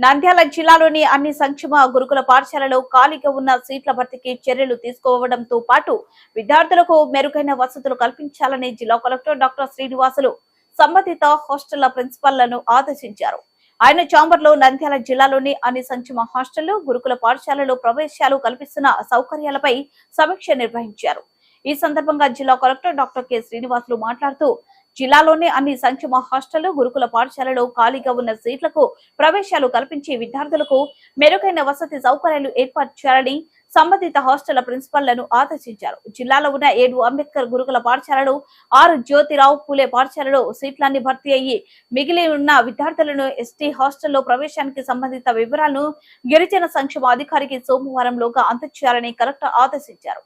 నంద్యాల జిల్లాలోని అన్ని సంక్షేమ గురుకుల పాఠశాలలో ఖాళీగా ఉన్న సీట్ల భర్తీకి చర్యలు తీసుకోవడంతో పాటు విద్యార్థులకు మెరుగైన వసతులు కల్పించాలని జిల్లా కలెక్టర్ డాక్టర్ శ్రీనివాసులు సంబంధిత హాస్టళ్ళ ప్రిన్సిపాల్లను ఆదేశించారు. ఆయన చాంబర్లో నంద్యాల జిల్లాలోని అన్ని సంక్షేమ హాస్టళ్ళు గురుకుల పాఠశాలలో ప్రవేశాలు కల్పిస్తున్న సౌకర్యాలపై సమీక్ష నిర్వహించారు. ఈ సందర్భంగా జిల్లా కలెక్టర్ డాక్టర్ కె శ్రీనివాసులు మాట్లాడుతూ జిల్లాలోని అన్ని సంక్షేమ హాస్టళ్ళు గురుకుల పాఠశాలలో ఖాళీగా ఉన్న సీట్లకు ప్రవేశాలు కల్పించి విద్యార్థులకు మెరుగైన వసతి సౌకర్యాలు ఏర్పాటు చేయాలని సంబంధిత హాస్టళ్ళ ప్రిన్సిపల్లను ఆదేశించారు. జిల్లాలో ఉన్న ఏడు అంబేద్కర్ గురుకుల పాఠశాలలు ఆరు జ్యోతిరావు పూలే పాఠశాలలో సీట్లన్నీ భర్తీ అయ్యి మిగిలి ఉన్న విద్యార్థులను ఎస్టీ హాస్టల్లో ప్రవేశానికి సంబంధిత వివరాలను గిరిజన సంక్షేమ అధికారికి సోమవారంలోగా అందజేయాలని కలెక్టర్ ఆదేశించారు.